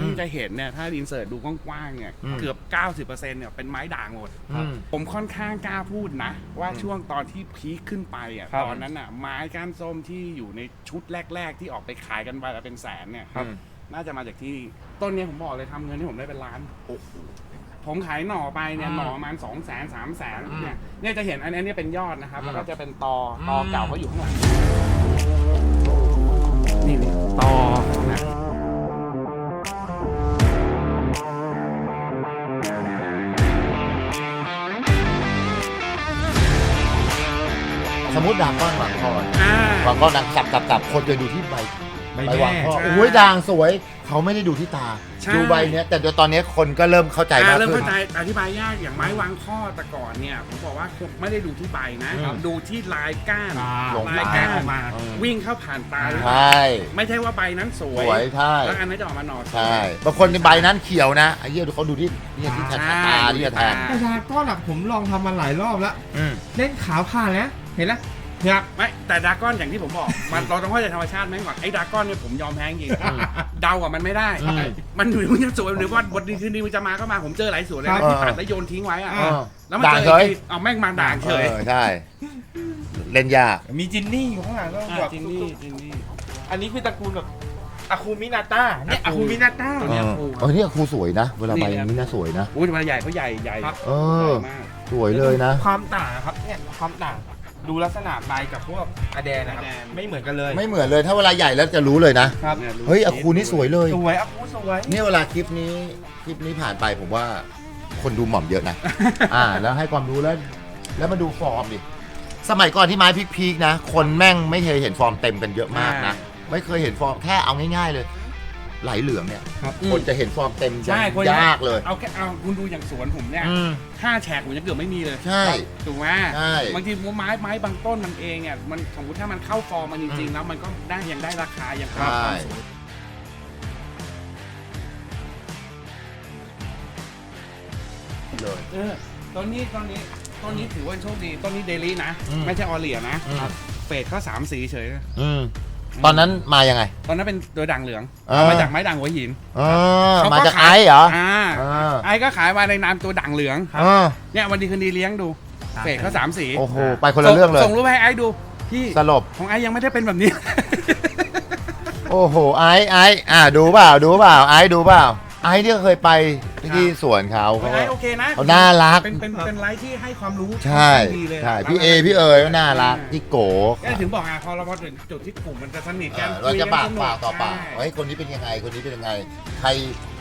ที่อืมจะเห็นเนี่ยถ้าอินเสิร์ตดูกว้างๆเนี่ยอืมเกือบ 90%เนี่ยเป็นไม้ด่างหมดอืมผมค่อนข้างกล้าพูดนะ ว่าช่วงตอนที่พีคขึ้นไปอะครับ ตอนนั้นอะไม้ก้านส้มที่อยู่ในชุดแรก ๆ ที่ออกไปขายกันไปละเป็นแสนเนี่ยครับ น่าจะมาจากที่ต้นเนี้ยผมบอกเลยทำเงินที่ผมได้เป็นล้านผมขายหน่อไปเนี่ยอืมหน่อประมาณสองแสนสามแสนอืมเนี่ยเนี่ยจะเห็นอันนี้เป็นยอดนะครับอืมแล้วก็จะเป็นตอตออืมเก่าก็อยู่ข้างหลังนี่นี่ตอ มมติด่างก้อนหวังคอนอ่าหวังก้อนด่างสับสับสับคนจะดูที่ใบใบใบแม่หวังคอใช่โอ้ยด่างสวย เขาไม่ได้ดูที่ตา ใช่ ดูใบเนี้ย แต่เดี๋ยวตอนเนี้ยคนก็เริ่มเข้าใจากอ่ามเริ่มขึ้น เข้าใจอธิบายยากอย่างไม้วางข้อแต่ก่อนเนี่ยผมบอกว่าไม่ได้ดูที่ใบนะอืมดูที่ลายก้านหลงลายตาก้านออกมา อืม วิ่งเข้าผ่านตาใช่ไม่ใช่ว่าใบนั้นสวสยวยใช่แล้วอันนั้นจะออกมาหนอสวยใช่บางคนในใบนั้นเขียวนะไอ้เหี้ยเขาดูที่เนี่ยที่แทนใช่ตาที่จะแทนแต่ดราก้อนอะผมลองทำมาหลายรอบแล้ว อืม เล่นขาวผ่านแล้ว เห็นแล้วเนี่ยไม่แต่ดราก้อนอย่างที่ผมบอก มันเราต้องเข้าใจธรรมชาติแม่งก่อนไอ้ดราก้อนเนี่ยผมยอมแพ้จริงอืมเดากับมันไม่ได้ อืมมันหนูมันจะสวยหรือว่าวันดีคืนดีมันจะมาก็มาผมเจอหลายสวนเลยครันะบที่ตัดแล้วโยนทิ้งไว้อะเออแล้วมันด่างเจอเฉย อีกทีเอาแม่งมาด่างเฉยออใช่ เล่นยาก มีจินนี่อยู่ข้างหลังก็อะแบบจินนี่จินนี่ อันนี้คือตระกูลแบบอะคูมินาต้าเนี่ยอะอะคูคูมินาต้า ตัวเอเนี้ยอครูเออเนี่ยครูสวยนะ เวลาใบนี่อครับย่างนี้นะสวยนะ อุ้ยมันใหญ่เขาใหญ่ใหญ่ครับ เอใหอญ่มาก สวยเลยนะ ความต่างครับเนี่ยความต่าง ดูลักษณะใบกับพวกอะแดนนะครับ อะแดน ไม่เหมือนกันเลยไม่เหมือนเลยถ้าเวลาใหญ่แล้วจะรู้เลยนะ ครับนี่รู้เฮ้ยอาคูนี่สวยเลย สวยอะคูสวย เนี่ยเวลาคลิปนี้คลิปนี้ผ่านไปผมว่าคนดูหม่อมเยอะนะ อ่า แล้วให้ความรู้แล้ว แล้วมาดูฟอร์มดิ สมัยก่อนที่ไม้พีคๆนะ คนแม่งไม่เคยเห็นฟอร์มเต็มกันเยอะมากนะ ไม่เคยเห็นฟอร์มแค่เอาง่ายๆเลย ไหลเหลืองเนี่ย ครับ คนจะเห็นฟอร์มเต็มใช่คนยากเลย เอาแค่เอาคุณดูอย่างสวนผมเนี่ยอืม ห้าแฉกผมยังเกือบไม่มีเลยใช่ ถูกไหมใช่ บางทีไม้ไม้บางต้นมันเองเนี่ยมันสมมติถ้ามันเข้าฟอร์มมันจริงอืๆมแล้วมันก็ได้ยังได้ราคายังใช่ความสวยเลย เออต้นนี้ต้นนี้ต้นนี้ถือว่าโชคดีต้นนี้เดลี่นะ อืมไม่ใช่ออเลียนะอืมเฟดเขาสามสีเฉย อืม ตอนนั้นมายังไง ตอนนั้นเป็นตัวด่างเหลืองเออมาจากไม้ด่างหัวหิน เออเขาก็ มาจากขายไอ้เหรอ อ่าเออไอ้ก็ขายมาในนามตัวด่างเหลือง เออเนี่ยวันดีคืนดีเลี้ยงดูเฟดเขาสามสีโอ้โห ไปคนละเรื่องเลยส่งรูปให้ไอ้ดูพี่สลบ ของไอ้ยังไม่ได้เป็นแบบนี้ โอ้โห ไอ้ไอ้อ่าดูเปล่า ดูเปล่า ไอ้ดูเปล่า ไอ้ที่เคยไปที่สวนเขาเขาไอ้โอเคนะเขาน่ารัก เป็นเป็นเป็นไลฟ์ที่ให้ความรู้ใช่ค่อนข้างดีเลยใช่พี่เอพี่เอ๋ยก็น่ารักพี่โกก็ถึงบอกอะพอเราพอถึงจุดที่กลุ่มมันจะสนิทเอกันอเราจะปากคุยนปากต่อปากใช่เฮ้ยคนนี้เป็นยังไงคนนี้เป็นยังไง ใคร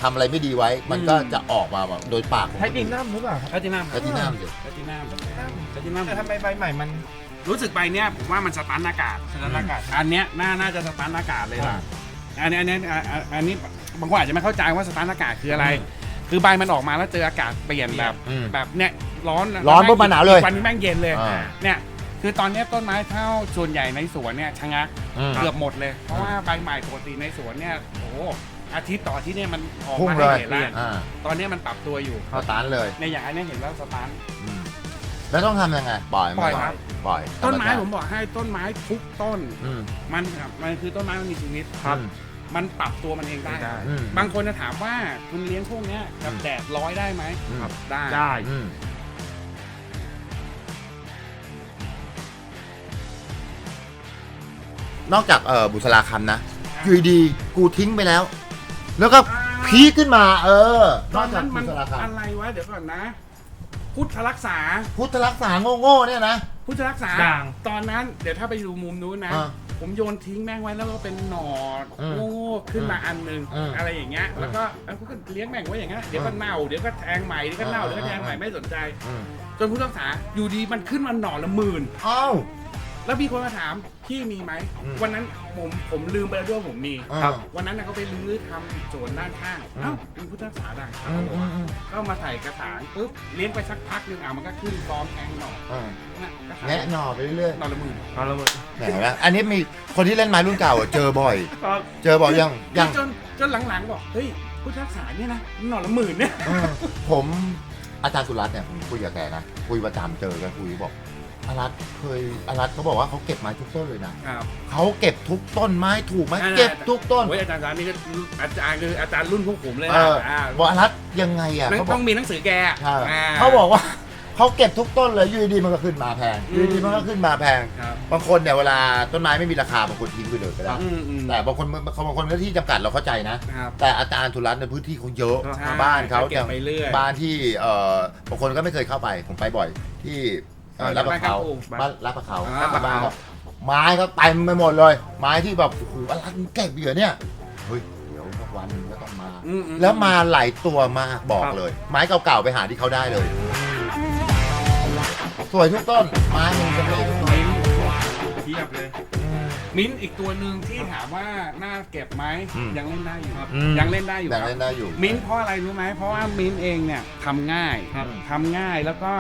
ทำอะไรไม่ดีไว้ มันก็อืมจะออกมาแบบโดยปากของไทคนติอื่นนัมหรือเปล่าครับแพทินัมแพทินัมอยู่แพทินัมแพทินัมแต่ทำไมใบใหม่มันรู้สึกไปเนี้ยผมว่ามันสตันอากาศสถานอากาศ อันเนี้ยน่าน่าจะสตันอากาศเลยล่ะอันนี้อันนี้อะอะอันนี้ บางคนอาจจะไม่เข้าใจว่าสตันอากาศคืออะไร คือใบมันออกมาแล้วเจออากาศเปลี่ยนแบบอืมแบบเนี้ยร้อนร้อนปุ๊บมาหนาวเลย วันนี้แม่งเย็นเลยอ่า เนี่ยคือตอนเนี้ยต้นไม้เท่าส่วนใหญ่ในสวนเนี่ยชะงักอืมเกือบหมดเลย เพราะว่าใบใหม่ปกติในสวนเนี่ยโอ้โหอาทิตย์ต่ออาทิตย์เนี่ยมันออกพุ่งมาเลให้ย เห็นแล้วอ่าตอนเนี้ยมันปรับตัวอยู่เขาตานเลยในอย่างอันเนี้ยเห็นแล้วสตาร์ท อืมแล้วต้องทำยังไง ปล่อยนปล่อยครับ ปล่อยต้นไม้ธรรชาติผมบอกให้ต้นไม้ทุกต้น อืมมันมันคือต้นไม้มันมีชีวิตครับ มันปรับตัวมันเองได้ ได้ อืม บางคนจะถามว่าคุณเลี้ยงพวกเนี้ยกับอืมแดดร้อยได้ไหมอืมครับได้ ได้อืม นอกจากเออบุษราคำนะอยู่ดีๆกูทิ้งไปแล้ว แล้วก็พีคขึ้นมา เออ ตนออนกจากนั้นบุมันษราคอะไรวะเดี๋ยวก่อนนะ พุทธรักษาำพุทธรักษาโง่ๆเนี่ยนะ พุทธรักษา ด่าง ตอนนั้นเดี๋ยวถ้าไปดูมุมนู้นนะ อ่า ผมโยนทิ้งแม่งไว้แล้วก็เป็นหนอดอืมโง่ๆขึ้นมาอันหนึงอืมอะไรอย่างเงี้ยอืมแล้วก็เอ้าก็เลี้ยงแม่งไว้อย่างเงี้ยเดี๋ยวก็เน่าเดี๋ยวก็แทงใหม่เดี๋ยวก็เน่าอ่าเดี๋ยวก็แทงใหม่อ่าไม่สนใจ อืม จนพุทธรักษาอยู่ดีมันขึ้นมาหน่อละหมื่นเอ้า แล้วมีคนมาถามพี่มีไหมอืม วันนั้นผมผมลืมไปแล้วด้วยว่าผมมีครับ วันนั้นน่ะเขาไปรื้อทำสวนด้านข้างอืม เอ้าเป็นพุทธรักษาด่างอืมอืมอืมก็มาใส่กระถางปุ๊บเลี้ยงไปสักพักหนึงอะมันก็ขึ้นฟอร์มแทงหน่ออ่านะกระถางแงะหน่อไปเรื่อยหน่อละหมื่นเอาละหมดๆแหมนะอันนี้มีคนที่เล่นไม้รุ่นเก่าอะเจอบ่อยเจอบ่อยยังยังจนจนหลังๆบอกเฮ้ยพุทธรักษาเนี่ยนะหน่อละหมื่นเนี่ย เออผมอาจารย์สุรัตน์เนี่ยผมคุยกับแกนะคุยประจำเจอกันคุยบอก อารัตเคยอารัตเขาบอกว่าเขาเก็บไม้ทุกต้นเลยนะครับเขาเก็บทุกต้นไม้ถูกไหมอ่าเก็บทุกต้นโอ้ยอาจารย์สารนี่ก็อาจารย์คืออาจารย์รุ่นพวกผมเลยเอนะออ่าบอกอารัตยังไงอะนั่นเขาบต้ออกงมีหนังสือแกใช่อ่ เขาบอกว่า เขาเก็บทุกต้นเลยอยูดีๆมันก็ขึ้นมาแพงอือมยูดีๆมันก็ขึ้นมาแพง ครับบางคนเนี่ยเวลาต้นไม้ไม่มีราคาบางคนทิ้งไปเลยก็ได้อืมอืมแต่บางคนบางคนก็ที่จำกัดเราเข้าใจนะ ครับ แต่อาจารย์ธุรัตน์ในพื้นที่เขาเยอะใช่บ้านเขาเก็บไปเรื่อย บ้านที่เอ่อบางคนก็ไม่เคยเข้าไปผมไปบ่อย ที่ เอ่อเออลาดประเขาบ้านบ้านลาดประเขาอ่า บ้านเขาไม้เขาเต็มไปหมดเลย ไม้ที่แบบโอ้โหอะไรมันเก็บเบียเนี่ยเฮ้ยเดี๋ยวสักวันหนึงก็ต้องมา อืมอืม แล้วมาหลายตัวมากบอกครับ เลย ไม้เก่าๆไปหาที่เขาได้เลย สวยทุกต้นไม้มันเป็นเลยทุกต้นมิ้นท์เทียบเลย มิ้นท์อีกตัวหนึ่งที่ถามว่าน่าเก็บไหมอืมยังเล่นได้อยู่ครับอืมยังเล่นได้อยู่แต่ครับ เล่นได้อยู่ มิ้นท์เพราะอะไรรู้ไหมเพราะว่ามิ้นท์เองเนี่ยทำง่ายครับ ทำง่ายแล้วก็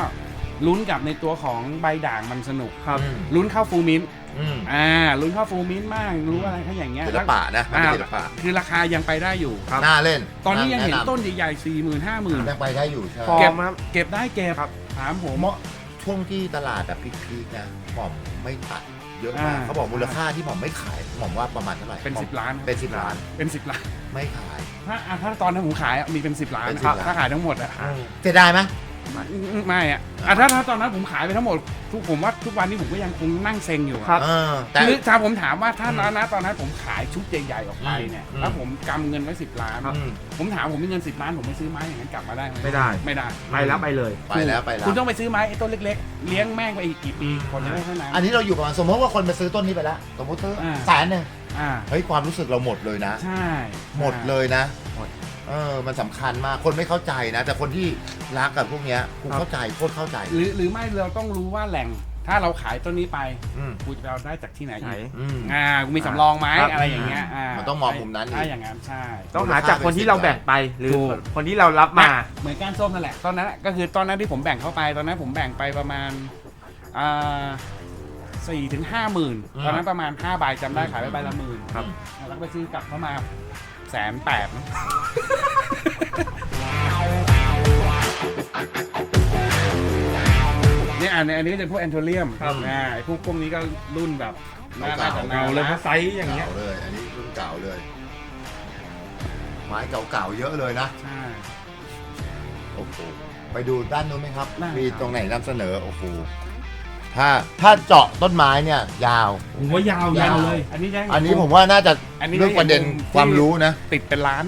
ลุ้นกับในตัวของใบด่างมันสนุกครับอืมลุ้นเข้าฟูลมิ้นท์อืมอ่าลุ้นเข้าฟูลมิ้นท์มากรู้อะไรเขาอย่างเงี้ยศิลปะนะมันอ่าเป็นศิลปะคือราคายังไปได้อยู่ น่าเล่นตอนนี้ยังเห็นแะำต้นใหญ่ๆสี่หมื่นห้าหมื่น ยังไปได้อยู่ใช่ฟอเก็ร์บมครับ เก็บได้เก็บครับถามผม เหมาะช่วงที่ตลาดแบบพีคๆนะหม่อมไม่ตัดเยอะมากอ่า เขาบอกมูลค่าที่หม่อมไม่ขายหม่อมว่าประมาณเท่าไหร่เป็นหม่อมสิบล้านครับเป็นสิบล้านเป็นสิบล้านไม่ขาย ถ้าอะถ้าตอนนั้นผมขายอะมีเป็นสิบล้านเป็นนะครับ10ล้าน ถ้าขายทั้งหมดอะ เสียดายไหม ไม่อะอะถ้าถ้าตอนนั้นผมขายไปทั้งหมดทุกผมว่าทุกวันนี้ผมก็ยังคงนั่งเซ็งอยู่อะครับ เออแต่ คือถ้าผมถามว่าถ้าอืมนะตอนนั้นผมขายชุดใหญ่ๆออกไปเนี่ยอืม แล้วผมกำเงินไว้สิบล้านอืม ผมถามผมมีเงินสิบล้านผมไม่ซื้อไม้อย่างนั้นกลับมาได้หไม่ได้ ไม่ได้ ไปแล้วไปเลย ไปแล้วไปแล้ว คุณต้องไปซื้อไม้ไอ้ต้นเล็กๆ เลี้ยงแม่งไปอีกกี่ปีคนจะได้เท่านั้น อันนี้เราอยู่ประมาณสมมติว่าคนไปซื้อต้นนี้ไปแล้วสมมติซื้ออา แสนหนึ่งอ่าเฮ้ยความรู้สึกเราหมดเลยนะ ใช่หมดเลยนะหมด เออมันสำคัญมาก คนไม่เข้าใจนะ แต่คนที่รักกับพวกเนี้ยคุณเข้าใจโคตรเข้าใจหรือหรือไม่เราต้องรู้ว่าแหล่ง ถ้าเราขายต้นนี้ไปอืมกูจะไปเอาได้จากที่ไหนไหนอีกอืม อ่ากูมีสำรองไหมครับ อะไรอย่างเงี้ยอ่ามันต้องมองมุมนั้นอีก ถ้าอย่างนั้นใช่ ต้องหาจากคนที่เราแบ่งไปหรือถูก คนที่เรารับมา เหมือนก้านส้มนั่นแหละตอนนั้นก็คือตอนนั้นที่ผมแบ่งเข้าไปตอนนั้นผมแบ่งไปประมาณอ่าสี่ถึงห้าหมื่นอืมตอนนั้นประมาณห้าใบจำได้ขายไปใบละหมื่นครับ แล้วก็ไปซื้อกลับเข้ามา แสนแปดเนี่ยอันนี้อันนี้จะพวกแอนโทเรียมครับ อ่าไอ้พวกพวกนี้ก็รุ่นแบบน่าเก่าจะๆนานเลยเพนะราะไซส์อย่างเงี้ย เก่าเลย อันนี้รุ่นเก่าเลย ไม้เก่าๆเยอะเลยนะ ใช่ โอ้โห ไปดูด้านนู้นไหมครับ ได้ครับ มีตรงไหนนำเสนอ โอ้โห ถ้าถ้าเจาะต้นไม้เนี่ยยาว ผมว่ายาวยาวเลย อันนี้จะให้อันนี้ผมว่าน่าจะอันนี้ เรื่องประเด็นให้ผมความรู้นะติดเป็นล้าน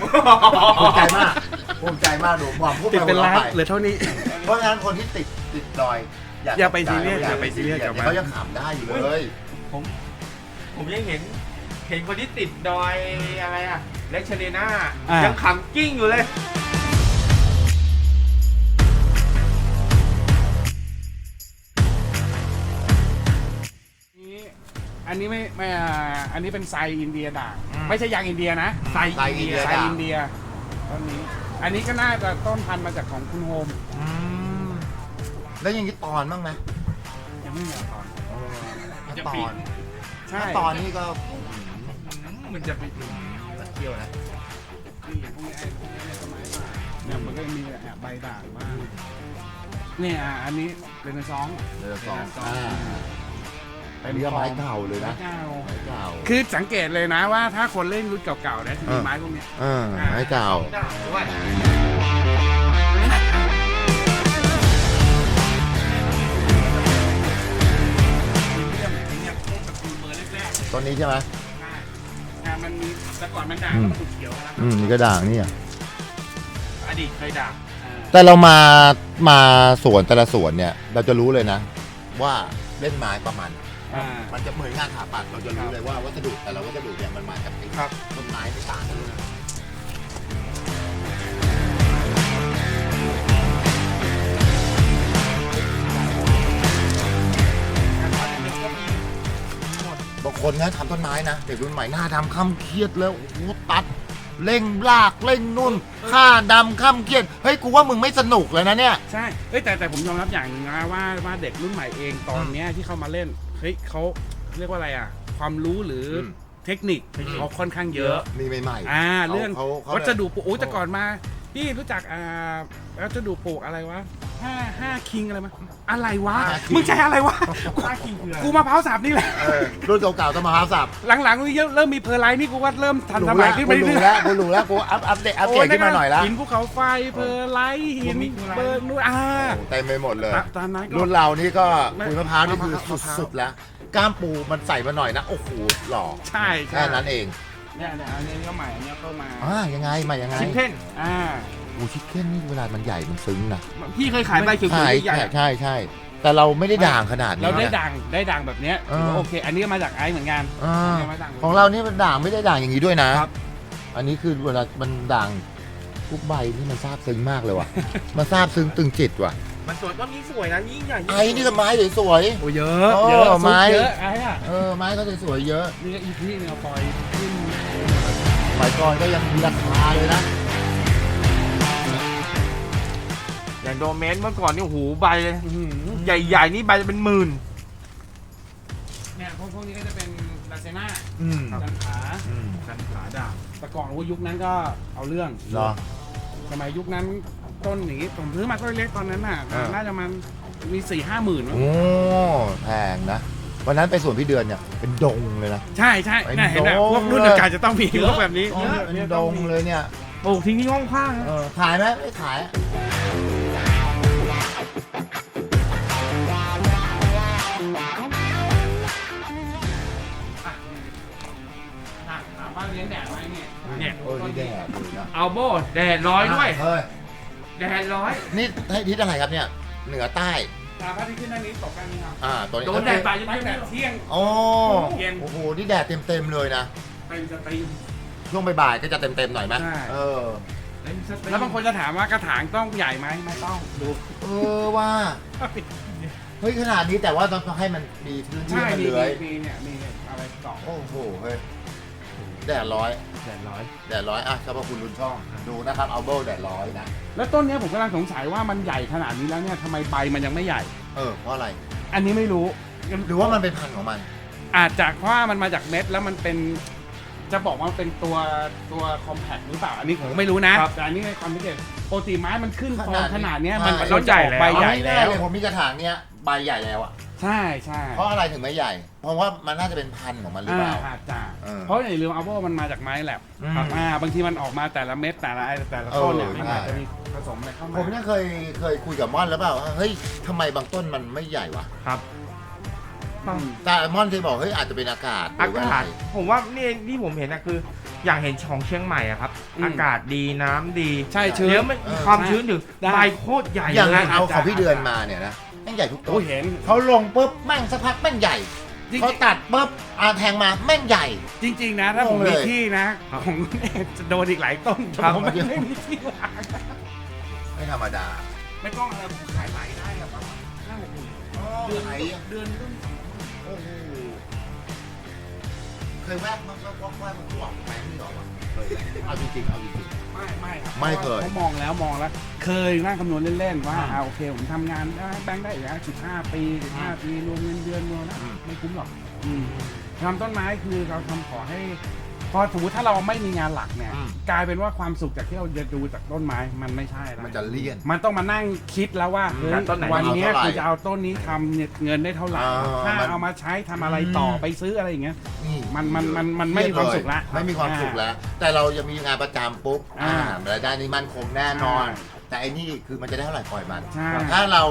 ภูมิใจมากภูมิใจมากดูความพูดติดไปเป็นหัวล้านเราะไปเหลือเท่านี้ เพราะฉะนั้นคนที่ติดติดดอยอย่าไปซีเรียสออย่าไปซีเรียสกับมัน เขายังขำได้อยู่เลยผมยังเห็น เห็นคนที่ติดดอยอะไรอะเล็กเชเลน่าอ่ายั ยังขำกิ้งอยู่เลย อันนี้ไม่ไม่อ่าอันนี้เป็นไซอินเดียด่างอืม ไม่ใช่ยางอินเดียนะไซไซอินเดีย ไซด่าง อินเดียต้นนี้ อันนี้ก็น่าจะต้นพันธุ์มาจากของคุณโฮมอืมแล้วอยังนี้ตอนบ้างไหมยังไม่มีตอนถ้าจะตปีอนนใช่ถ้าตอนนี้ก็มันจะไปตัดเที่ยวนะ นี่พวกนี้ไอ้พวกนี้เนี่ยสมัยก่อนเนี่ยมันก็มีแอบใบด่างบ้างเนี่ยอะอันนี้เป็นซองเรือสองเป็นซองอ่า เป็นเรือไม้เก่าเลยนะไม้เก่าไม้เก่า คือสังเกตเลยนะว่าถ้าคนเล่นรุ่นเก่าๆเนี่ยจะมีเออไม้พวกเนี้ยเออไม้เก่าด่างด้วยเรื่องอย่างเงี้ยพวกตระกูลเบอร์แรกๆต้นนี้ใช่ไหมใช่อ่ามันมีแต่ก่อนมันด่างแล้วมันถูกเขียวแล้วอืมนี่ก็ด่างนี่อะอดีตเคยด่างแต่เรามามาสวนแต่ละสวนเนี่ย เราจะรู้เลยนะ ว่าเล่นไม้ประมาณ อ่า มันจะเหมือนงานถาปัดเราจะรู้เลยว่าวัสดุแต่ละวัสดุเนี่ยมันมาจากไอ้ครับ ต้นไม้ไม่ต่างกันเลยบางคนนะทำต้นไม้นะเด็กรุ่นใหม่หน้าดำข้ามเครียดแล้วโอ้โหตัด เร่งลากเร่งนุ่นค่าดำข้ามเครียดเฮ้ยกูว่ามึงไม่สนุกเลยนะเนี่ย ใช่เอ้ยแต่แต่ผมยอมรับอย่างหนึงนะว่าว่าเด็กรุ่นใหม่เองตอนเนี้ยที่เข้ามาเล่นเฮ้ยเขาเรียกว่าอะไรอะ ความรู้หรืออม เทคนิคเขาค่อนข้างเยอะ มีใหม่ๆอ่าเขาเรื่องเขาเขาวัสดุปลูกโอ้ยแต่ก่อนมา พี่รู้จักอ่าวัสดุปลูกอะไรวะห้าห้าคิงอะไรมาอะไรวะ ห้า king มึงใช้อะไรวะค่าคิงคืออะไรกูมาพร้าวสับนี่แหละ เออรุ่นเก่าๆต้องมาครับสับหลังๆนี่เริ่มมีเพอร์ไลท์นี่กูว่าเริ่มทันสรู้มัแล้ยวขึ้นกูไปรู้เรื่อยแล้วกูรู้แล้วกูอัพอัพเดตอัปเดตขึ้นมาหน่อยละหินภูเขาไฟเพอร์ไลท์หินเบอร์นู่นอ่าโอ้เต็มไปหมดเลยตอนนั้นก็ รุ่นเรานี่ก็ไม่คุยมะพร้าวนี่คือมะพร้าว สุดๆแล้วกล้ามปูมันใส่มาหน่อยนะ โอ้โหหล่อใช่ใช่ แค่นั้นเอง เนี่ยเนี่ยอันนี้ก็ใหม่อันนี้เข้ามาอ่ายังไงมายังไงชิคเก้นอ่าโอ้ชิคเก้นนี่เวลามันใหญ่มันซึ้งนะพี่เคยขายใบเขียวใช่ๆใหญ่ใช่ใช่ใช่แต่เราไม่ได้ด่างขนาดนี้เราได้นะ ดังได้ดังแบบเนี้ยเออถือว่าโอเค อันนี้ก็มาจากไอซ์เหมือนกันอ่าอันนี้มาดังของเรานี่มันด่างไม่ได้ด่างอย่างนี้ด้วยนะอันนี้คือเวลามันด่างทุกใบนี่มันซาบซึ้งมากเลยว่ะ มันซาบซึ้งตึงจิตว่ะๆมันสวยต้นนี้สวยนะยิ่งใหญ่ไอ้นี่ก็ไม้สวย โอ้เยอะโอ้เยอะไม้ซุปเยอะไอ้อะๆเออไม้ก็สวยๆเยอะ นี่ก็อีพีเนี่ยปล่อยขึ้นส มัยก่อนก็ยังมีราคาเลยนะ อย่างโดเมนเมื่อก่อนนี่โอ้โหใบเลยอื้อหือใหญ่ๆนี่ใบจะเป็นหมื่น เนี่ยพวกพวกนี้ก็จะเป็นลาเซน่าอืมจันขาอืมกันขาด่างแต่ก่อนว่ายุคนั้นก็เอาเรื่อง เหรอ สมัยยุคนั้นต้นอย่างงี้ผมซื้อมาต้นเล็กตอนนั้นน่ะ อ่า น่าจะมันมีสี่ห้าหมื่นมั้งโอ้แพงนะ วันนั้นไปสวนพี่เดือนเนี่ยเป็นดงเลยนะ ใช่ใช่ไอ้น่าเห็นไหมโดพวกรุ่นเดียวกันจะต้องมีพวกแบบนี้โอ้เป็นดงเลยเนี่ยปลูกทิ้งที่ห้องข้างเออขายไหมไม่ขายถามถามว่าเลี้ยงแดดไหมเนี่ยเนี่ยโอ้ยนี่แดดดีนะเอาโบแดดร้อยด้วยเฮ้ยแดดร้อยนี่ให้ทิศอะไรครับเนี่ย เหนือใต้ ถามว่าที่ขึ้นด้านนี้ตกกันไหมครับอ่าตัวนี้โดนแดดไปยังตั้ไม่งแต่ได้เที่ยง โอ้เย็น โอ้โห นี่แดดเต็มๆเลยนะเต็มสตรีม ช่วงบ่ายๆก็จะเต็มๆหน่อยไหมใช่ เออแล้วบางคนจะถามว่ากระถางต้องใหญ่ไหมไม่ต้องดู เออว่า เฮ้ยขนาดนี้แต่ว่าต้องให้มันมีพื้นที่ใช่ให้มันมีเลื้อยมีเนี่ยมีอะไรสองโอ้โห เฮ้ยแดดร้อย แดดร้อย แดดร้อยอะสรรพคุณรุนช่อง ดูนะครับเอาเบิลแดดร้อยนะ แล้วต้นเนี้ยผมกำลังสงสัยว่ามันใหญ่ขนาดนี้แล้วเนี่ยทำไมใบมันยังไม่ใหญ่ เออ เพราะอะไร อันนี้ไม่รู้ หรือว่ามันเป็นพันธุ์ของมัน อาจจะเพราะว่ามันมาจากเม็ดแล้วมันเป็น จะบอกว่ามันเป็นตัวตัวคอมแพคหรือเปล่า อันนี้ผมก็ไม่รู้นะแต่อันนี้ในความคิดเห็นปกติไม้มันขึ้นฟอร์มขนาดเนี้ยมันใช่มันต้องใหญ่ใบใหญ่เอาแล้ง่ายๆว เลยผมมีกระถางเนี้ยใบใหญ่แล้วอะ ใช่ใช่เพราะอะไรถึงไม่ใหญ่ เพราะว่ามันน่าจะเป็นพันธุ์ของมันหรือเปอ่าล่า อาจจะเออเพราะอย่าลืมเอาว่ามันมาจากไม้แลบอืมครับอ่าบางทีมันออกมาแต่ละเม็ดแต่ละไอ้แต่ละต้นเนี่ยเออมันใช่อาจจะมีผสมอะไรเข้ามาผมเนี่ยเคยเคยคุยกับม่อนแล้วเปล่าว่าเฮ้ยทำไมบางต้นมันไม่ใหญ่วะครับอืมแต่ม่อนเคยบอกเฮ้ยอาจจะเป็นอากาศหอารือว่กาศะไรผมว่านี่ที่ผมเห็นนะคือ อย่างเห็นของเชียงใหม่อะครับ อืม อากาศดีน้ำดีใช่ชื้น เดี๋ยวมันมีความชื้นถึงได้ ใบโคตรใหญ่อย่างเลยเอาอาจจะของพี่เดือนมาเนี่ยนะแม่งใหญ่ทุกต้โอ้นเห็น เขาลงปุ๊บแม่งสักพักแม่งใหญ่จริงเขาตัดปุ๊บอาแทงมาแม่งใหญ่ จริง ๆ นะ ถ้าผมงงเลยมีที่นะของจะโดนอีกหลายต้นครับผมไม่ไม่มีที่วางไม่ธรรมดาไม่ต้องอะไรขายไหลได้อะประมาณห้าหกหมื่นเดือนไหนเดือนต้นโอ้โหเคยแวะมันก็แวะมันก็ออกไหมไม่ออกวะเคยเอาจริงๆเอาจริง ไม่ไม่ครับไม่เคยเขามองแล้วมองแล้ว เคยนั่งคำนวณเล่นๆว่าอืมอ่าโอเคผมทำงานได้แบงค์ได้อีกสิบห้าปีสิบห้าปีรวมเงินเดือนรวมนะอืม ไม่คุ้มหรอกอืมทำต้นไม้คือเราทำขอให้ พอสมมติถ้าเราไม่มีงานหลักเนี่ย อืม กลายเป็นว่าความสุขจากที่เราจะดูจากต้นไม้มันไม่ใช่ๆแล้วมันจะเลี่ยน มันต้องมานั่งคิดแล้วว่าเฮ้ยต้นไหน วันเนี้ยเอาเท่าไหร่กูจะเอาต้นนี้ทำเนี่ยเงินได้เท่าไหร่อ่าถ้ามัน เอามาใช้ทำอะไรต่อไปซื้ออะไรอย่างเงี้ย นี่มันมันมันมันไม่มีความสุขละไม่มีความสุขแล้ว แต่เราจะมีงานประจำปุ๊บอ่าอ่ารายได้นี้มั่นคงแน่นอน อ่า แต่ไอ้นี่คือมันจะได้เท่าไหร่ปล่อยมัน ใช่ ถ้าเรา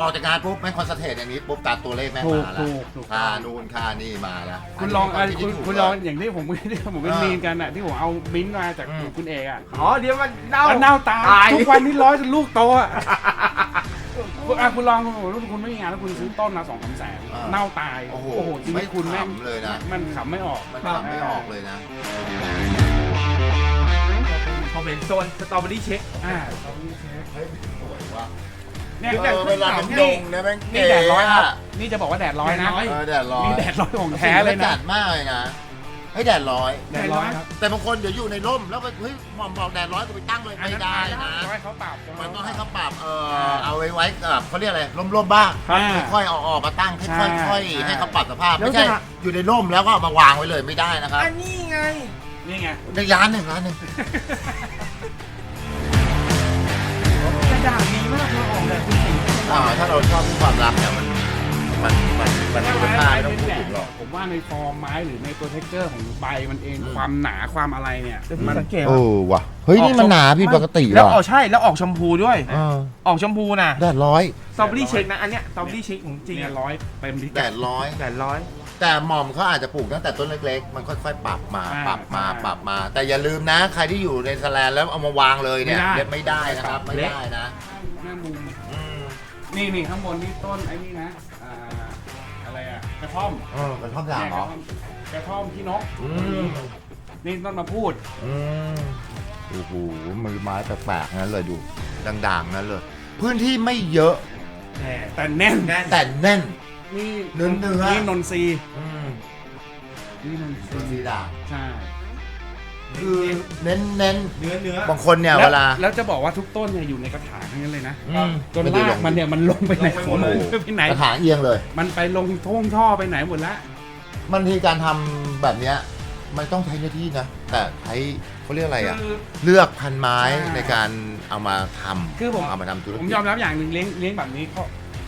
ออกจากงานปุ๊บแม่งคอนเซนเทรตอย่างนี้ปุ๊บตัดตัวเลขแม่งถูกมาแล้วถูกถูก ค่านู่นค่านี่มาแล้วคุณลองนอะนี้คุณเป็นวามดที่ถูก คุณลองเลยอย่างที่ผมที่ผมเป็นอ่ามีนกันอะที่ผมเอามิ้นท์มาจากอืม คุณเอกอะอ๋อเดี๋ยวมันเน่า มันเน่าตายตาย ทุกวันนี้ร้อยจนลูกโตอะคุณอะคุณลองคุณรู้คุณไม่มีงานแล้วคุณซื้อต้นมาสองสามแสนอ่าเน่าตายโอ้โหชีวิไม่ตคุณแม่งขำเลยนะ มันขำไม่ออก มันทำไม่ออกเลยนะผม เห็นโซนสตรอเบอรี่เช็คอ่าเฮ้ยสวยว่ะเนี่ยคือเออเวลาเป็นดงเนี่ยแม่งนี่เก๋แดดร้อยครับอะนี่จะบอกว่าแดดร้อยนะเออแดดร้อยนี่แดดร้อยของแท้เลยจันะดมากเลยนะเฮ้ยแดดร้อย แดดร้อยครับแต่บางคนเดี๋ยวอยู่ในร่มแล้วไปเฮ้ยหมอมบอกแดดร้อยก็ไปตั้งเลยไม่ได้นะให้เขาปรับมันต้องให้เขาปรับเออเอาไว้ไว้กับเขาเรียกอะไรร่มๆบ้างอ่าค่อยๆเอาออกมาตั้งใช่ค่อยๆค่อยใช่ๆให้เขาปรับสภาพแล้วไม่ใช่จะอยู่ในร่มแล้วก็เอามาวางไว้เลยไม่ได้นะครับอันนี้ไง นี่ไงในร้านหนึ่งร้านหนึ่งกระดาษดีมากเลยออกแบบเป็นสีเราชอบความรักเนี่ยมันมันมันมันคุณค่าไม่ต้องพูดถึงหรอกผมว่าในฟอร์มไม้หรือในตัวเท็กเจอร์ของใบมันเองความหนาความอะไรเนี่ยมัมันนสังเกตโอ้ว่ะเฮ้ยนี่มันหนาผิดปกติแล้วว่ะออกใช่แล้วออกชมพูด้วยเออออกชมพูนะแดดร้อยสตรอเบอรี่เช็คนะอันเนี้ยสตรอเบอรี่เช็คของจริงเนี่ยอะร้อยเต็มพิแดกัดดร้อยแปดร้อย แต่หม่อมเขาอาจจะปลูกตั้งแต่ต้นเล็กๆ มันค่อยๆปรับมาอ่าปรับมาใช่ปรับมา แต่อย่าลืมนะ ใครที่อยู่ในสแลนแล้วเอามาวางเลยเนี่ยไม่ได้เรียกไม่ได้นะครับไม่เล็กได้นะหน้ามุมอืมนี่นี่ข้างบนนี่ต้นไอ้นี่นะอ่าอะไรอะกระท่อมเออเป็นท่อมด่างเนี่ยเหรอ กระท่อมพี่นกอืม นี่ต้นมาพูดอืมโอ้โหมือไม้แปลกๆนั้นเลยดูด่างๆนั้นเลย พื้นที่ไม่เยอะแหมแต่แน่นแน่นแต่แน่น นี่เนื้อเนื้อ นี่นนทรีย์อืมนี่นนทดูรีสีย์ด่างใช่คือเน้นเน้นเนื้อเนื้อ ๆบางคนเนี่ยแล้เวลาแล้วจะบอกว่าทุกต้นเนี่ยอยู่ในกระถางทั้งนั้นเลยนะอืม จนไม่ได้รากมันเนี่ยมันลงไปไหนลงไปหมดเลยไปไหน กระถางเอียงเลย มันไปลงท่วงท่อไปไหนหมดละบางทีการทำแบบเนี้ยมันต้องใช้เนื้อที่นะ แต่ใช้เขาเรียกอะไรอะ คือเลือกพันไม้ใช่ในการเอามาทำคือผม เอามาทำธุรผกิมจยอมรับอย่างหนึ่งเลี้ยงเลี้ยงแบบนี้ข้อ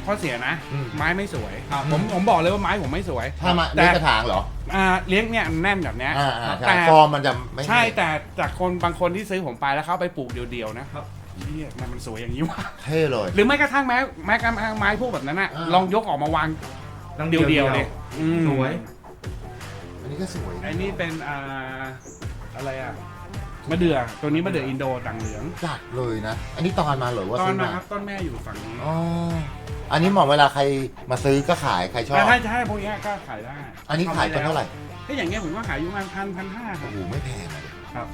ข้อเสียนะ อืม ไม้ไม่สวย ครับ ผมผมบอกเลยว่าไม้ผมไม่สวย ถ้ามาแต่ เลี้ยงกระถางเหรออ่าเลี้ยงเนี่ยแน่นแบบเนี้ยอ่าอ่าแต่ใช่ฟอร์มมันจะไม่ใช่แต่จากคนบางคนที่ซื้อผมไปแล้วเขาเอาไปปลูกเดียวๆนะครับเฮียมันมันสวยอย่างนี้วะเท่เลย หรือไม่กระทั่งแม้แม้กระทั่งไม้พวกแบบนั้นน่ะอ่า ลองยกออกมาวางต้องเดียวๆเลยอืม สวย อันนี้ก็สวยะไอ้นี่เป็นอ่าอะไรอะ มะเดื่อตัวนี้มะเดื่ออินโดด่างเหลืองจัดเลยนะ อันนี้ตอนมาเหรอว่าตอซื้นอมามาครับต้นแม่อยู่ฝั่งนี้อ๋ออันนี้เหมาะเวลาใครมาซื้อก็ขายใครชอบ แต่ถ้าจะให้พวกเนี้ยก็ขายได้อันนี้ขายเป็นเท่าไหร่ถ้าอย่างเงี้ยผมว่าขายอยู่ประมาณพันพันห้าครัโอ้บ โหไม่แพงอะครับ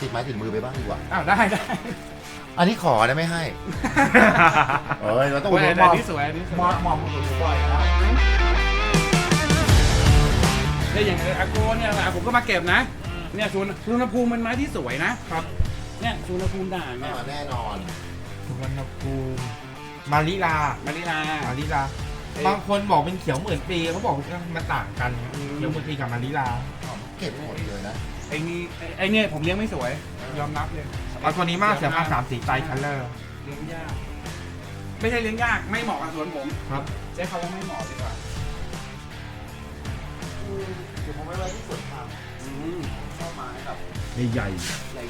ติดไม้ติดมือไปบ้างดีกว่า อ้าวได้ได้อันนี้ขอนะไม่ให้ เอ้ยเราต้องโอ้ยอุดหแต่นุนนี่สวยอันนี่สมวอยมมอมอุดหนุนบ่อยนะเนี่ยอย่างอาโกเนี่ยอาผมก็มาเก็บนะ เนี่ยสุนสุนภูมิมันไม้ที่สวยนะครับ เนี่ยสุนภูมิด่างเนี่ยแน่นอนสุวรรณภูมิมาริลามาริลา มาริลา บางคนบอกเป็นเขียวเหมือนปีเขาบอกว่ามันต่างกันครับเขียวเหมือนปีกับมาริลาเก็บหมดเลยนะไอ้นี่ไอ้ไอ้เนี่ยผมเลี้ยงไม่สวย ยอมรับเลยเอาตัวนี้มากเสียค่าสามสีไตรคัลเลอร์เลี้ยงยากไม่ใช่เลี้ยงยากไม่เหมาะกับสวนผมครับใช้คำว่าไม่เหมาะดีกว่าเดี๋ยวผมไว้ไว้ที่สวนทอืมำ ชอบไม้แบบใหญ่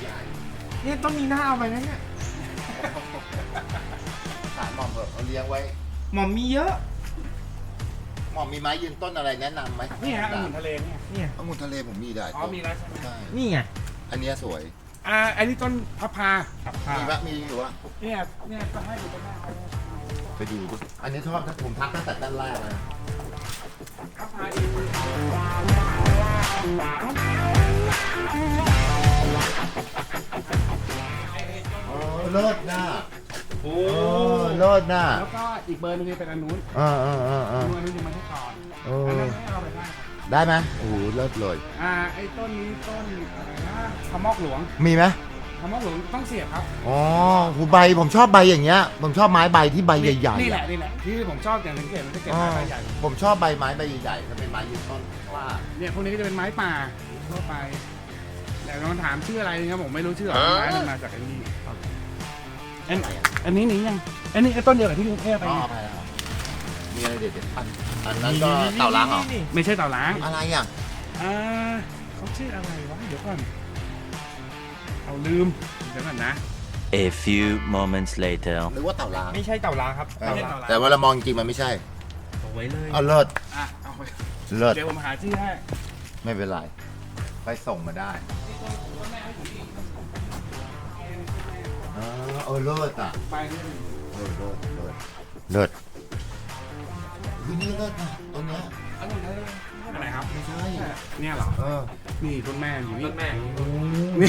ใหญ่ๆเนี่ยต้นนี้น่าเอาไปนะเนี่ยๆสารหม่อมแบบเอาเลี้ยงไว้ หมอมมีเยอะ หม่อมมีไม้ยืนต้นอะไรแนะนำไหมนี่ฮะองุ่นทะเลเนี่ยเนี่ยองุ่นทะเลผมมีได้อ๋อมีแล้วใช่ไหมใช่นี่ไงอันเนี้ยสวยอ่าอันนี้ต้นพับพาครับมีปะมีอยู่วะเนี่ยเนี่ยก็ให้อยู่ตรงหน้าเขาไปดูดิอันนี้ชอบนะผมทักตั้งแต่ด้านแรกเลยนะพับพาอีก เออเลิศหน้าโอ้เออเลิศหน้าแล้วก็อีกเบอร์หนึงเป็นอันนู้นเออเออเออเออเบอร์นึงจะมาที่ก่อนเออันอนั้นให้เอาไปได้ครับได้ไหมโอ้โหเลิศเลย อ่าไอ้ต้นนี้ต้นอะไรนะขมอกหลวงมีไหม ขมอกหลวงต้องเสียบครับอ๋อหูใบผมชอบใบอย่างเงี้ย ผมชอบไม้ใบที่ใบใหญ่ๆนี่แหละอะนี่แหละที่ผมชอบอย่างสังเกตมันจะเก็บอ๋อไม้ใบใหญ่ผมชอบใบไม้ใบใหญ่ๆถ้าเป็นไม้ยืนต้นว่าเนี่ยพวกนี้ก็จะเป็นไม้ป่าทั่วไปแต่ลองถามชื่ออะไรนะครับผมไม่รู้ชื่อหรอกไม้มันมาจากไอ้นี่อันอันนี้หนี่ยังอันนี้ไอ้ต้นเดียวกับที่กรุงเทพไปอ๋อไงไปแล้วมีอะไรเด็ดๆอันอันนั้นก็เต่าล้างเหรอนี่ไม่ใช่เต่าล้างอะไรอะอ่าเขาชื่ออะไรวะเดี๋ยวก่อน เอาลืมเดี๋ยวก่อนนะ A few moments later. หรือว่าเต่าล้างไม่ใช่เต่าลางครับเอเต่าอลางแต่เวลามองจริงๆมันไม่ใช่เอาไว้เลยเอาเลิศอะเอาไปเลิศเดี๋ยวผมหาชื่อให้ไม่เป็นไรไปส่งมาได้อ๋อเออเลิศอะไปนี่เออเลิศเลิศเลิศวินี่เลิศนะตัวเนี้ยอันนี้อะไรครับ ไม่ใช่เนี่ยเหรอเออนี่ต้นแม่อยู่นี่ต้นแม่นี่เฮ้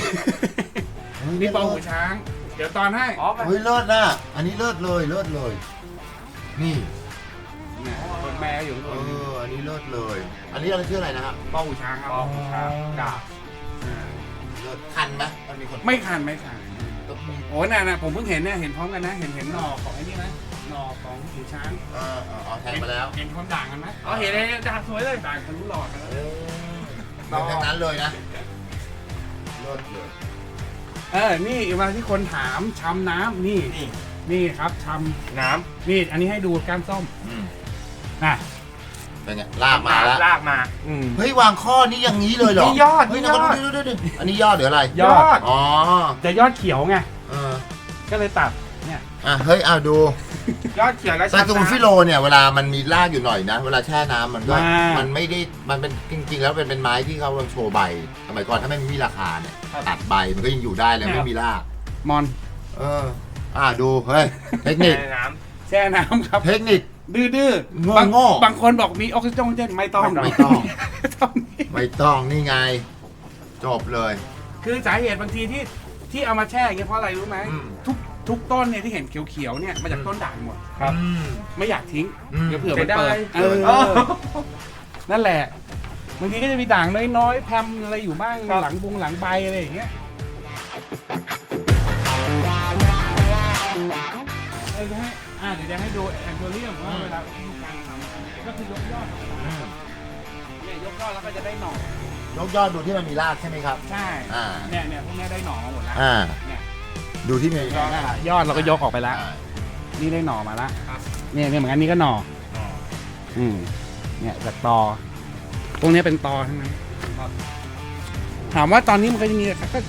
ยนี่ปอหูช้าง เดี๋ยวตอนให้อ๋อไปเฮ้ยเลิศนะอันนี้เลิศเลยเลิศเลย นี่เนี่ยต้นแม่อยู่เอข้างบนออันนี้เลิศเลย อันนี้อะไรชื่ออะไรนะครับปอหูช้างครับปอหูช้างกาบอ่าเลิศคันไหมมันมีคนไม่คันไม่คันต้องมีโอ้น่ะนะผมเพิ่งเห็นเนี่ยเห็นพร้อมกันนะ เห็นเห็นหน่อของไอ้นี่ไหมหน่อของหูช้างเออเออเอาแทงมาแล้วเห็นความด่างกันไหมอ๋อเห็นเลยด่างสวยเลยด่างทะลุหลอดกันแล้ว เออเหมือนทั้งนั้นเลยนะเลิศเลย เออ นี่มาที่คนถามช้ำน้ำนี่ นี่นี่ครับชน้ำนี่อันนี้ให้ดูก้านส้มอืมอะเป็นไงลากำมาแล้วลากมา อืม เฮ้ยวางข้อนี้อย่างนี้เลยเหรอนี่ยอดเฮ้ยนี่ยอด เดี๋ยวเดี๋ยวเดี๋ยวอันนี้ยอดหรืออะไรยอด อ๋อแต่ยอดเขียวไง เออก็เลยตัดเนี่ยอะเฮ้ยเอาดู ยอดเขียวและซาซูฟิโลเนี่ยเวลามันมีรากอยู่หน่อยนะ เวลาแช่น้ำมันก็มามัมันไม่ได้มันเป็นจริง ๆ แล้วเป็นเป็นไม้ที่เขาโชว์ใบสมัยก่อนถ้าไม่มีราคาเนี่ยตัดใบมันก็ยังอยู่ได้เลยไม่มีราก มอนเออ อ่าดูเฮ้ยเทคนิคน้แช่น้ำครับเทคนิค ดื้อดื้อโง่บางโง่ บางคนบอกมีออกซิเจนเจนไม่ต้องไม่ต้องไม่ต้องนี่ไม่ต้องนี่ไง จบเลย คือสาเหตุบางทีที่ที่เอามาแช่อย่างเงี้ยเพราะอะไรรู้ไหมอืม ทุก ทุกต้นเนี่ยที่เห็นเขียวๆเนี่ยมาจากต้นด่างหมด ครับ อืม ไม่อยากทิ้งอืมเดี๋ยวเผื่อเสีมันยดาเปิดยเออเออ นั่นแหละบางทีก็จะมีด่างน้อยๆแพรมอะไรอยู่บ้างครับ หลังบงหลังใบอะไรอย่างเงี้ยเออจะให้อ่าเดี๋ยวจะให้ดูแอนโทเรียมว่าเวลาวิธีการทำก็คือยกยอดออกมาเนี่ยยกยอดแล้วก็จะได้หน่อยกยอดดูที่มันมีรากใช่ไหมครับ ใช่อ่า เนี่ยเนี่ยพวกเนี้ยได้หน่อมาหมดแล้ว อ่าเนี่ย ดูที่มียอดยอดเราก็ยกออกไปแล้วอ่านี่ได้หน่อมาแล้วครับเนี่ยเนี่ยเหมือนกันนี่ก็หน่อ อืมเนี่ยจากตอพวกนี้เป็นตอทั้งนั้นถามว่าตอนนี้มันก็จะมีก็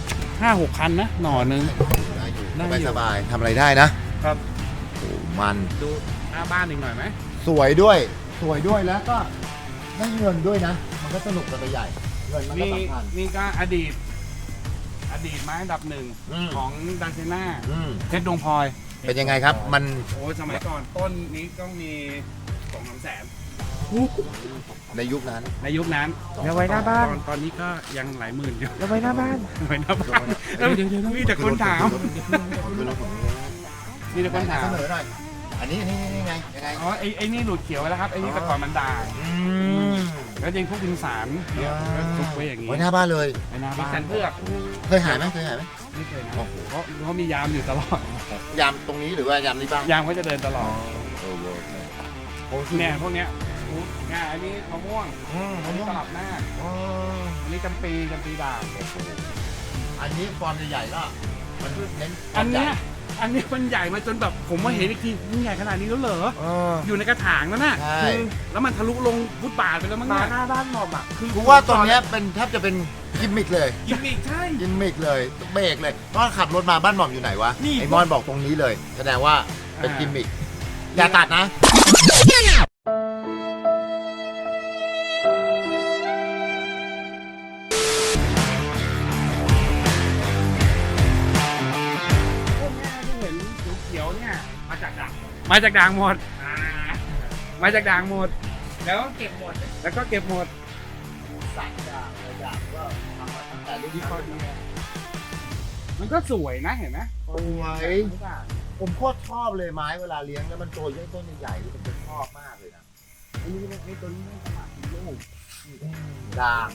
ห้าหกคันนะหน่อหนึงได้อยู่ได้อยู่ สบายๆทำอะไรได้นะครับ โอ้มัน ดูหน้าบ้านอีกหน่อยไหมสวยด้วย สวยด้วยแล้วก็ได้เงินด้วยนะ มันก็สนุกกันไปใหญ่ เงินมันก็นี่สำคัญนี่ก็อดีต อดีตไม้อันดับหนึ่งอืม ของดันเซน่าอืมเพชรดวงพลอยเป็นยังไงครับ มันโอ้ยสมัยก่อนต้นนี้ต้องมีสองสามแสนในยุคนั้น ในยุคนั้นเดี๋ยวไว้หน้าบ้าน ตอนตอนนี้ก็ยังหลายหมื่นอยู่ำแล้วไว้หน้าบ้าน ไว้หน้าบ้านเออมีแต่คนถามมีแต่คนถามเสนอหน่อย อันนี้นี่นี่ไงยังไง อ๋อไอ้ไอ้นี่หลุดเขียวไปแล้วครับไอ้นี่แต่ก่อนมันด่างอืม แล้วจริงพวกวินสารเนี่ยก็ซุกไว้อย่างนี้ไว้หน้าบ้านเลย ไว้หน้ามีบ้านสันเพือกเคยหายไหมเคยหายไหม ไม่เคยนะโอ้โห เพราะเขามียามอยู่ตลอด ยามตรงนี้หรือว่ายามนี้บ้างยามเขาจะเดินตลอดโอ้โหเนี่ยพวกเนี้ยงานอันนี้มะม่วงอืมอันนี้ตลับหน้าอ๋ออันนี้จำปีจำปีด่างอันนี้ฟอร์มใหญ่ๆก็มันเน้นอันเนี้ย อันนี้มันใหญ่มาจนแบบผมมาเห็นอีกทีมันใหญ่ขนาดนี้แล้วเหรอ เออ อยู่ในกระถางนั่นน่ะใช่ คือแล้วมันทะลุลงฟุตบาทไปแล้วมั้งมาเนี่ยหน้าบ้านหม่อมอะคือกูว่าตรงเนี้ยเป็นแทบจะเป็นกิมมิกเลยกิมมิกใช่ กิมมิกเลยเบรกเลยตอนขับรถมาบ้านหม่อมอยู่ไหนวะนี่ไอ้มอนบอกตรงนี้เลย แสดงว่าเป็นกิมมิกอย่าตัดนะ เขียวๆเนี่ยมาจากด่างมาจากด่างหมด อ่ามาจากด่างหมด แล้วก็เก็บหมดแล้วก็เก็บหมดสักอย่างอะไรอย่างก็ทำมาตั้งแต่รุ่นที่ที่เขาเขาดีมันก็สวยนะเห็นไหมสวยผมโคตรชอบเลยไม้เวลาเลี้ยงแล้วมันโตใหญ่ต้นใหญ่ๆผมจะชอบมากเลยนะอันนี้ไอ้ตัวนี้ไม่สมัครลูกด่าง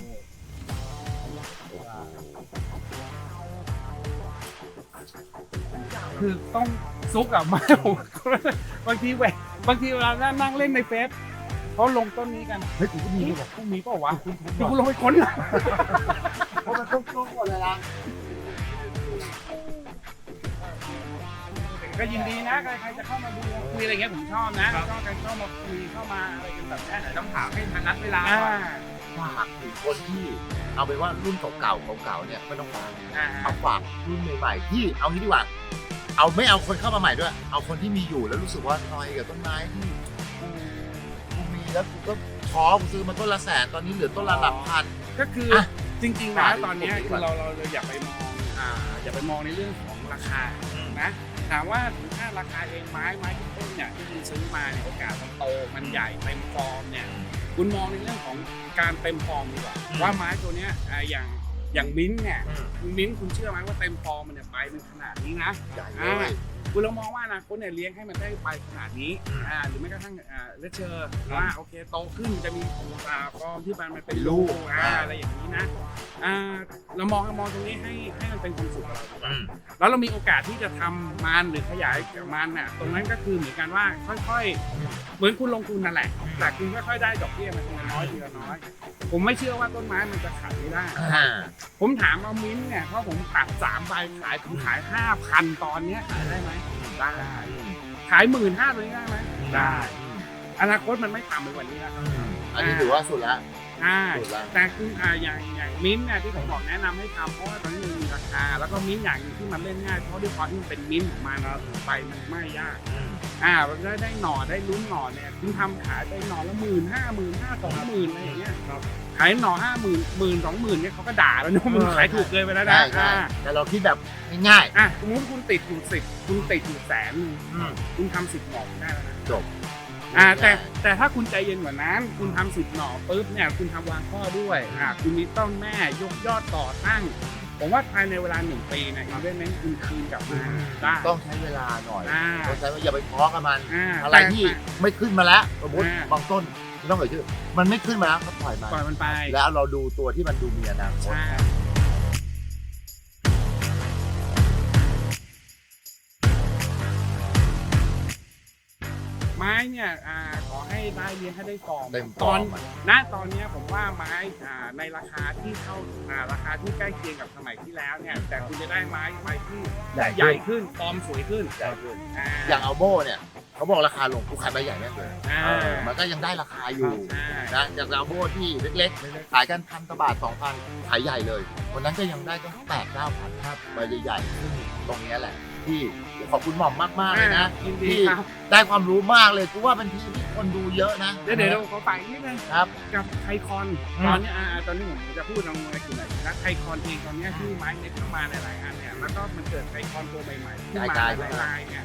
คือต้องซุกอะมาผมบางทีแหวกบางทีเวลานั่งเล่นในเฟซเขาลงต้นนี้กันเฮ้ยกูก็มีนี่ด้วยว่ะพวกมีเปล่าวะเดี๋ยวกูลงไปค้นอะเพราะมันต้องต้องหมดเลยนะก็ยินดีนะใครๆจะเข้ามาดูคุยอะไรเงี้ยผมชอบนะชอบการเข้ามาคุยเข้ามาอะไรกันแบบเนี้ยต้องถามให้ทันนัดเวลาอ่าก่อน ฝากถึงคนที่เอาเป็นว่ารุ่นเก่าๆเก่าๆเนี่ยไม่ต้องฝากอ่าเอาฝากรุ่นใหม่ๆที่เอางี้ดีกว่า เอาไม่เอาคนเข้ามาใหม่ด้วย เอาคนที่มีอยู่แล้วรู้สึกว่านอยกับต้นไม้ที่กูกูมีแล้วกูก็ท้อกูซื้อมาต้นละแสนตอนนี้เหลือต้นละหลักพัน ก็คืออะจริงๆนะตอนเนี้ยผมดีกคือว่า เราเราเราอย่าไปมองอ่าอย่าไปมองในเรื่องของราคานะถามว่าถ้าราคาเองไม้ไม้ที่ต้นเนี่ยที่คุณซื้อมาเนี่ยโอกาสมันโตมันใหญ่เต็มฟอร์มเนี่ย คุณมองในเรื่องของการเต็มฟอร์มดีกว่าว่าไม้ตัวเนี้ยอ่าอย่างอย่างมิ้นท์เนี่ยมิ้นท์คุณเชื่อไหมว่าเต็มฟอร์มมันเนี่ยไปเป็นขนาดนี้นะใหญ่อ่าเลย คุณลองมองว่าอนาคตเนี่ยเลี้ยงให้มันได้ไปขนาดนี้อืมอ่าหรือแม้กระทั่งอ่าเลเชอร์ว่าโอเคโตขึ้นจะมีอ่าฟอร์มที่มันเป็นลูกอ่าอะไรอย่างนี้นะอ่าเรามองมองตรงนี้ให้ให้มันเป็นความสุขกับเราดีกว่าอืมแล้วเรามีโอกาสที่จะทำมันหรือขยายกับมันน่ะตรงนั้นก็คือเหมือนกันว่าค่อยๆ เหมือนคุณลงทุนนั่นแหละแต่คุณค่อยๆได้ดอกเบี้ยมาทีละน้อยทีละน้อย ผมไม่เชื่อว่าต้นไม้มันจะขายไม่ได้ อ่าผมถามเอามิ้นท์เนี่ยเพราะผมตัดสามใบขายผมขายห้าพันตอนเนี้ยขายได้ไหม ได้ขายหมื่นห้าตัวนี้ได้ไหมได้อืมอนาคตมันไม่ต่ำไปกว่านี้แล้วอันนี้ถือว่าสุดละใช่สุดละแต่คืออ่าอย่างอย่างมิ้นท์เนี่ยที่ผมบอกแนะนำให้ทำเพราะว่าตอนนี้มันมีราคา แล้วก็มิ้นท์อย่างหนึงที่มันเล่นง่ายเพราะด้วยความที่มันเป็นมิ้นท์ของมันแล้วใบมันไม่ยากอ่ามันได้ได้หน่อได้ลุ้นหน่อเนี่ยคุณทำขายได้หน่อละหมื่นห้าหมื่นห้าสองหมื่นอะไรอย่างเงี้ย ขายหน่อห้าหมื่นหมื่นสองหมื่นเนี่ยเขาก็ด่าแล้วนะมึงขายถูกเกินไปแล้วนะใช่ใช่อ่าแต่เราคิดแบบง่าย อะสมมติคุณติดอยู่สิบคุณติดอยู่แสนหนึ่งๆอืม คุณทำสิบหน่อได้แล้วนะจบอ่าแต่แต่ถ้าคุณใจเย็นกว่านั้น คุณทำสิบหน่อปุ๊บเนี่ยคุณทำวางข้อด้วยอ่าคุณมีต้นแม่ยกยอดต่อตั้ง ผมว่าภายในเวลาหนึ่งปีเนี่ยอินเวสเมนต์คุณคืนกลับมาได้ต้องใช้เวลาหน่อยอ่าต้องใช้ว่าอย่าไปท้อกับมัน อ่าอะไรที่ไม่ขึ้นมาแล้วสมมติอ่า บางต้น ไม่ต้องเอ่ยชื่อมันไม่ขึ้นมาแล้วก็ปล่อยมันปล่อยมันไป แล้วเราดูตัวที่มันดูมีอนาคตใช่ไม้เนี่ยอ่าขอให้ได้เลี้ยงให้ได้ฟอร์มเต็มฟตออร์นมอะณตอนเนี้ยผมว่าไม้อ่าในราคาที่เท่าอ่าราคาที่ใกล้เคียงกับสมัยที่แล้วเนี่ย แต่คุณจะได้ไม้ไม้ที่ใหญ่ใหญ่ขึ้นฟอร์มสวยขึ้นใหญ่ขึ้น อ่า อย่างอัลโบเนี่ย เขาบอกราคาลงกูขายใบใหญ่แน่เลยอ่า เออมันก็ยังได้ราคาอยู่ใช่นะจากอัลโบที่เล็กๆ ขายกันพันกว่าบาทสองพันขายใหญ่เลยวันนั้นก็ยังได้ตั้งแปดเก้าพันครับใบใหญ่ๆซึ่งตรงเนี้ยแหละที่ขอบคุณหม่อมมากๆเลยนะ ยินดีที่ครับได้ความรู้มากเลยกูว่าเป็นที่ที่คนดูเยอะนะเดี๋ยวเดี๋ยวเราขอฝากอีกนิดนึงครับ กับไทคอนอืม ตอนนี้อ่าตอนนี้ผมจะพูดทางในกลุ่มไหนนะไทคอนเองตอนนี้ที่ไม้เน็ตเข้ามาในหลายอันเนี่ยแล้วก็มันเกิดไทคอนตัวใหม่ๆขึ้นมาหลายๆลายเนี่ย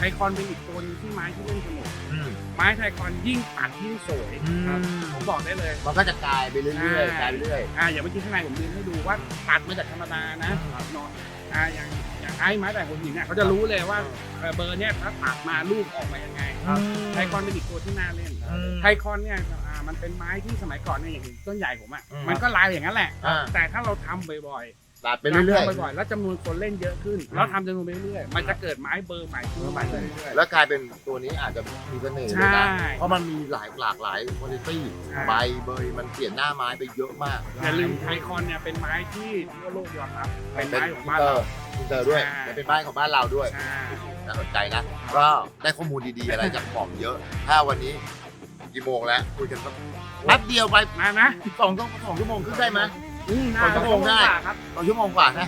ไทคอนเป็นอีกตัวหนึงที่ไม้ที่เล่นสนุกอืม ไม้ไทคอนยิ่งตัดยิ่งสวยอืมครับผมบอกได้เลย มันก็จะกลายไปเรื่อยใช่ ๆกลายไปเรื่อย อ่าอย่างเมื่อกี้ข้างในผมยืนให้ดูว่าตัดมาจากธรรมดานะเนาะอ่าอย่างอย่างไอ้ไม้แต่หัวหินเนี่ยเขาจะรู้เลยว่าเอ่อเบอร์เนี่ยถ้าตัดมาลูกออกมายังไงไทคอนเป็นอีกตัวที่น่าเล่นอืมไทคอนเนี่ยอ่ามันเป็นไม้ที่สมัยก่อนเนี่ยอย่างต้นใหญ่ผมอะอืมมันก็ลายอย่างนั้นแหละ อ่า แต่ถ้าเราทำบ่อย ตัดๆไปเรื่อย ทำบ่อยๆแล้วจำนวนคนเล่นเยอะขึ้น แล้วทำจำนวนไปเรื่อยๆมันจะเกิดไม้เบอร์ใหม่ขึ้นมาเรื่อยๆแล้วกลายเป็นตัวนี้อาจจะมีเสน่ห์เลยนะใช่เพราะมันมีหลายหลากหลายคุณภาพใช่ ใบเบยมันเปลี่ยนหน้าไม้ไปเยอะมากๆอย่าลืมไทคอนเนี่ยเป็นไม้ที่ทั่วโลกยอมรับเป็นไม้ของบ้านเอเราออินเตอร์ด้วยใช่ และเป็นบ้านของบ้านเราด้วย ใช่ น่าสนใจนะ ก็ได้ข้อมูลดีๆอะไรจากหม่อมเยอะ ถ้าวันนี้กี่โมงแล้วคุยกันสักแป๊บเดียวไปมานะสองต้องสองชั่วโมงครึ่งได้ไหม อืมสองชั่วโมงได้ครับสองชั่วโมงกว่านะ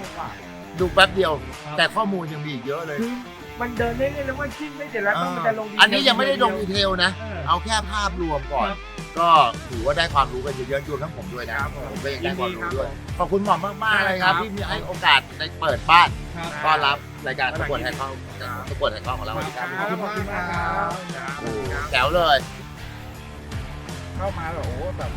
ดูแป๊บเดียวแต่ข้อมูลยังมีอีกเยอะเลยคือมันเดินเรื่อยๆแล้วมันขึ้นไม่เสร็จแล้วต้องมันจะลงดีเทลอันนี้ยังไม่ได้ลงดีเทลนะ เออ เอาแค่ภาพรวมก่อนก็ถือว่าได้ความรู้กันเยอะๆรวมทั้งผมด้วยนะผมก็ยังได้ความรู้ด้วย ขอบคุณหม่อมมากๆเลยครับ ที่มีให้โอกาสได้เปิดบ้านต้อนรับรายการตะกวดแห่งข้องตะกวดแห่งข้องของเราวันนี้ครับขอบคุณมากครับ โอ้แจ๋วเลย เข้ามาแบบโอ้โหแบบ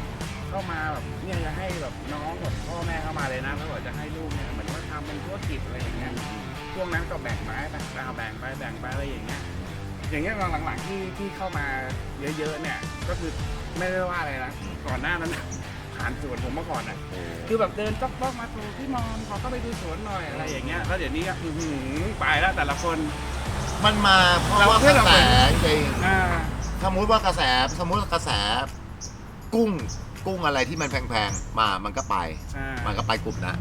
เข้ามาแบบเนี่ยจะให้แบบน้องแบบพ่อแม่เข้ามาเลยนะแล้วบอกจะให้ลูกเนี่ยเหมือนว่าทำเป็นธุรกิจอะไรอย่างเงี้ยช่วงนั้นก็แบ่งไม้ไปเอาแบ่งไปแบ่งไปอะไรอย่างเงี้ยอย่างเงี้ยหลังๆที่ที่เข้ามาเยอะๆเนี่ย ก็คือไม่ได้ว่าอะไรนะก่อนหน้านั้นนะผ่านสวนผมมาก่อนนะคือแบบเดินจ๊อกๆมาตูพี่มอมขอเข้าไปดูสวนหน่อยอะไรอย่างเงี้ยแล้วเดี๋ยวนี้ก็อื้อหือไปแล้วแต่ละคน มันมาเพราะว่ากระแสจริงอ่า สมมติว่ากระแสสมมติว่ากระแสกุ้ง กุ้งอะไรที่มันแพงๆมามันก็ไปใช่มันก็ไปกลุ่มนะ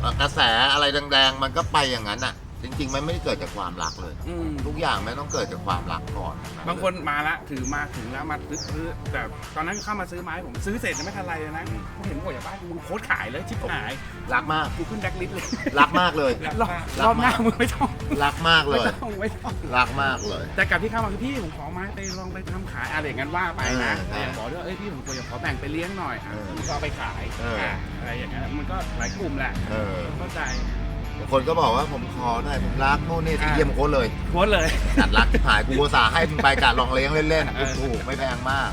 เอ่อกระแสอะไรแดงๆ มันก็ไปอย่างนั้นอะ จริง ๆ มันไม่ได้เกิดจากความรักเลย อืม ทุกอย่างมันต้องเกิดจากความรักก่อนบางคนมาละถือมาถึงแล้วมาซื้อซื้อแต่ตอนนั้นเข้ามาซื้อไม้ผมซื้อเสร็จยังไม่ทันไรเลยนะผมเห็นบอกอย่าบ้านมึงโคตรขายเลยชิบหายรักมาก กูขึ้นแบ็คลิสต์เลยรักมากเลย รอบรักมากรอบหน้ามึงไม่ต้องรักมากเลไม่ย ต้องไม่ต้องรักมากเลย แต่กับที่เข้ามาคือพี่ผมขอไม้ไปลองไปทำขายอะไรอย่างนั้นว่าไปนะเออแต่อย่างบอกด้วยเอ้ยพี่ผมควรจะขอแบ่งไปเลี้ยงหน่อยอะเออมึงก็เอาไปขายเอออะอะไรอย่างเงี้ยมันก็หลายกลุ่มแหละเออ เข้าใจ บางคนก็บอกว่าผมขอหน่อยผมรักโน่นนี่ที่อ่าเยี่ยมโค้ดเลยโค้ดเลย จัดรักที่หายกูอุตสาห์ให้มึงไปกะลองเลี้ยงเล่นๆเออถูกๆไม่แพงมาก